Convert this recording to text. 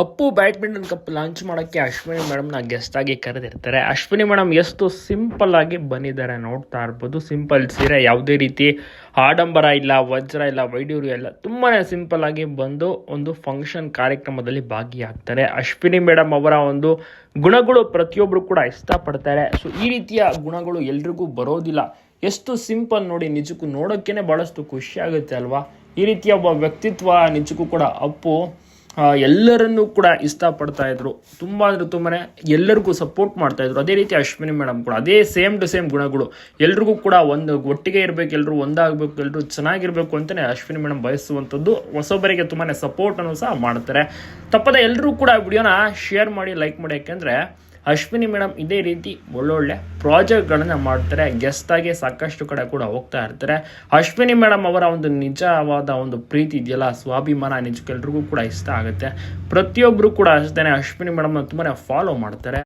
Appu badminton cup launch ಮಾಡೋಕ್ಕೆ ಅಶ್ವಿನಿ ಮೇಡಮ್ನ guest ಆಗಿ ಕರೆದಿರ್ತಾರೆ. ಅಶ್ವಿನಿ ಮೇಡಮ್ ಎಷ್ಟು ಸಿಂಪಲ್ ಆಗಿ ಬಂದಿದ್ದಾರೆ ನೋಡ್ತಾ ಇರ್ಬೋದು. ಸಿಂಪಲ್ ಸೀರೆ ಯಾವುದೇ ರೀತಿ ಆಡಂಬರ ಇಲ್ಲ, ವಜ್ರ ಇಲ್ಲ, ವೈಡೂರ್ಯ ಇಲ್ಲ ತುಂಬಾ ಸಿಂಪಲ್ ಆಗಿ ಬಂದು ಒಂದು ಫಂಕ್ಷನ್ ಕಾರ್ಯಕ್ರಮದಲ್ಲಿ ಭಾಗಿಯಾಗ್ತಾರೆ. ಅಶ್ವಿನಿ ಮೇಡಮ್ ಅವರ ಒಂದು ಗುಣಗಳು ಪ್ರತಿಯೊಬ್ಬರು ಕೂಡ ಇಷ್ಟಪಡ್ತಾರೆ. ಸೊ ಈ ರೀತಿಯ ಗುಣಗಳು ಎಲ್ರಿಗೂ ಬರೋದಿಲ್ಲ. ಎಷ್ಟು ಸಿಂಪಲ್ ನೋಡಿ ನಿಜಕ್ಕೂ ನೋಡೋಕ್ಕೇನೆ ಭಾಳಷ್ಟು ಖುಷಿಯಾಗುತ್ತೆ ಅಲ್ವಾ? ಈ ರೀತಿಯ ಒಬ್ಬ ವ್ಯಕ್ತಿತ್ವ ನಿಜಕ್ಕೂ ಕೂಡ ಅಪ್ಪು ಎಲ್ಲರನ್ನೂ ಕೂಡ ಇಷ್ಟಪಡ್ತಾ ಇದ್ರು. ತುಂಬ ಅಂದ್ರೆ ತುಂಬಾನೇ ಎಲ್ಲರಿಗೂ ಸಪೋರ್ಟ್ ಮಾಡ್ತಾ ಇದ್ರು. ಅದೇ ರೀತಿ ಅಶ್ವಿನಿ ಮೇಡಮ್ ಕೂಡ. ಅದೇ ಸೇಮ್ ಟು ಸೇಮ್ ಗುಣಗಳು. ಎಲ್ರಿಗೂ ಕೂಡ ಒಂದು ಒಟ್ಟಿಗೆ ಇರಬೇಕು ಎಲ್ಲರೂ ಒಂದಾಗಬೇಕು ಎಲ್ಲರೂ ಚೆನ್ನಾಗಿರ್ಬೇಕು ಅಂತಲೇ ಅಶ್ವಿನಿ ಮೇಡಮ್ ಬಯಸುವಂಥದ್ದು. ಹೊಸೊಬ್ಬರಿಗೆ ತುಂಬಾ ಸಪೋರ್ಟನ್ನು ಸಹ ಮಾಡ್ತಾರೆ. ತಪ್ಪದೆ ಎಲ್ಲರೂ ಕೂಡ ವಿಡಿಯೋನ ಶೇರ್ ಮಾಡಿ ಲೈಕ್ ಮಾಡಿ. ಯಾಕೆಂದರೆ ಅಶ್ವಿನಿ ಮೇಡಮ್ ಇದೇ ರೀತಿ ಒಳ್ಳೊಳ್ಳೆ ಪ್ರಾಜೆಕ್ಟ್ಗಳನ್ನು ಮಾಡ್ತಾರೆ. ಗೆಸ್ಟ್ ಆಗಿ ಸಾಕಷ್ಟು ಕಡೆ ಕೂಡ ಹೋಗ್ತಾ ಇರ್ತಾರೆ. ಅಶ್ವಿನಿ ಮೇಡಮ್ ಅವರ ಒಂದು ನಿಜವಾದ ಒಂದು ಪ್ರೀತಿ ಇದೆಯಲ್ಲ, ಸ್ವಾಭಿಮಾನ ನಿಜಕ್ಕೆಲ್ರಿಗೂ ಕೂಡ ಇಷ್ಟ ಆಗುತ್ತೆ. ಪ್ರತಿಯೊಬ್ಬರು ಕೂಡ ಅಷ್ಟೇ ಅಶ್ವಿನಿ ಮೇಡಮ್ನ ತುಂಬಾ ಫಾಲೋ ಮಾಡ್ತಾರೆ.